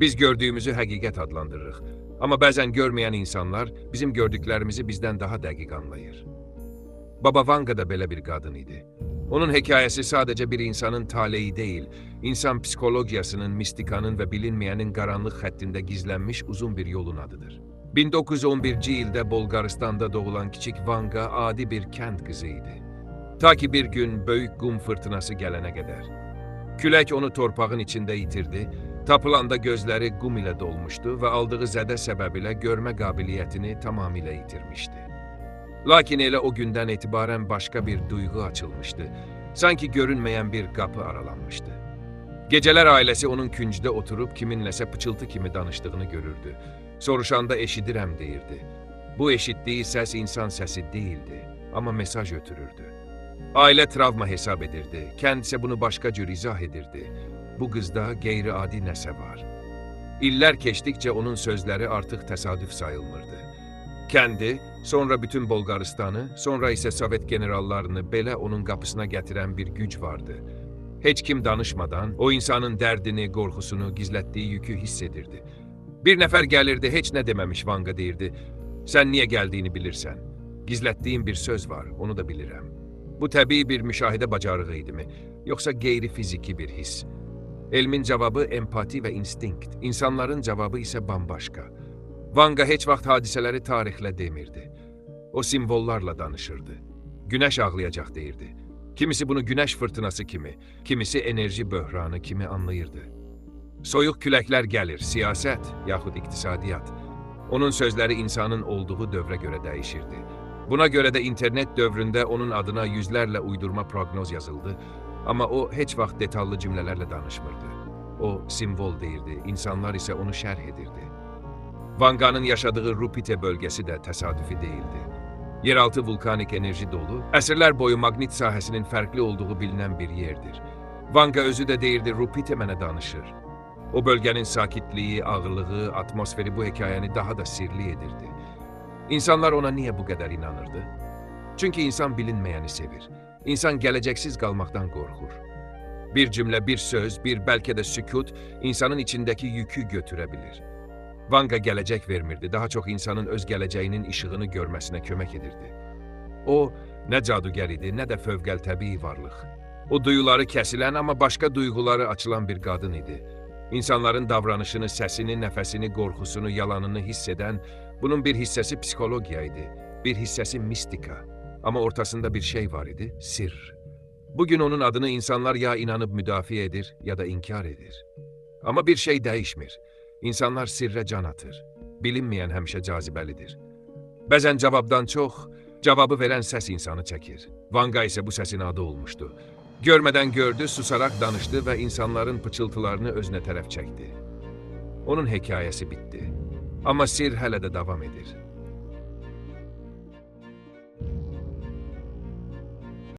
Biz gördüğümüzü həqiqət adlandırırıq. Amma bəzən görməyən insanlar bizim gördüklərimizi bizdən daha dəqiq anlayır. Baba Vanga da belə bir qadın idi. Onun hekayəsi sadəcə bir insanın taleyi deyil, insan psikologiyasının, mistikanın və bilinməyənin qaranlıq xəttində gizlənmiş uzun bir yolun adıdır. 1911-ci ildə Bolqarıstanda doğulan kiçik Vanga adi bir kənd qızı idi. Ta ki bir gün böyük qum fırtınası gələnə qədər. Külək onu torpağın içində itirdi, tapılanda gözləri qum ilə dolmuşdu və aldığı zədə səbəbilə görmə qabiliyyətini tamamilə itirmişdi. Lakin elə o gündən etibarən başqa bir duyğu açılmışdı. Sanki görünməyən bir qapı aralanmışdı. Gecələr ailəsi onun küncdə oturub kiminləsə pıçıltı kimi danışdığını görürdü. Soruşanda eşidirəm deyirdi. Bu eşitdiyi səs insan səsi değildi, amma mesaj ötürürdü. Ailə travma hesab edirdi, kənd isə bunu başqa cür izah edirdi. Bu qızda qeyri-adi nəsə var. İllər keçdikcə onun sözləri artıq təsadüf sayılmırdı. Kəndi, sonra bütün Bolqarıstanı, sonra isə Sovet generallarını belə onun qapısına gətirən bir güc vardı. Heç kim danışmadan o insanın dərdini, qorxusunu, gizlətdiyi yükü hiss edirdi. Bir nəfər gəlirdi, heç nə deməmiş Vanga deyirdi. Sən niyə gəldiyini bilirsən. Gizlətdiyim bir söz var, onu da bilirəm. Bu təbii bir müşahidə bacarığı idimi, yoxsa qeyri-fiziki bir hiss? Elmin cavabı empati və instinkt, insanların cavabı isə bambaşqa. Vanga heç vaxt hadisələri tarixlə demirdi. O simvollarla danışırdı. Günəş ağlayacaq deyirdi. Kimisi bunu günəş fırtınası kimi, kimisi enerji böhranı kimi anlayırdı. Soyuq küləklər gəlir, siyasət yaxud iqtisadiyyat. Onun sözləri insanın olduğu dövrə görə dəyişirdi. Buna görə də internet dövründə onun adına yüzlərlə uydurma proqnoz yazıldı, amma o heç vaxt detallı cümlələrlə danışmırdı. O simvol deyirdi, insanlar isə onu şərh edirdi. Vanga'nın yaşadığı Rupite bölgəsi də təsadüfi deyildi. Yeraltı vulkanik enerji dolu, əsrlər boyu maqnit sahəsinin fərqli olduğu bilinən bir yerdir. Vanga özü də deyirdi, Rupite mənə danışır. O bölgənin sakitliyi, ağırlığı, atmosferi bu hekayəni daha da sirli edirdi. İnsanlar ona niyə bu qədər inanırdı? Çünki insan bilinməyəni sevir. İnsan gələcəksiz qalmaqdan qorxur. Bir cümlə, bir söz, bir bəlkə də sükut insanın içindəki yükü götürə bilir. Vanga gələcək vermirdi, daha çox insanın öz gələcəyinin işığını görməsinə kömək edirdi. O, nə cadugər idi, nə də fövqəl təbii varlıq. O duyuları kəsilən, amma başqa duyğuları açılan bir qadın idi. İnsanların davranışını, səsini, nəfəsini, qorxusunu, yalanını hiss edən, bunun bir hissəsi psixologiya idi, bir hissəsi mistika. Amma ortasında bir şey var idi, sirr. Bugün onun adını insanlar ya inanıb müdafiə edir, ya da inkar edir. Amma bir şey dəyişmir. İnsanlar sirrə can atır. Bilinməyən həmişə cazibəlidir. Bəzən cavabdan çox, cavabı verən səs insanı çəkir. Vanga isə bu səsin adı olmuşdu. Görmədən gördü, susaraq danışdı və insanların pıçıltılarını özünə tərəf çəkdi. Onun hekayəsi bitdi. Amma sir hələ də davam edir.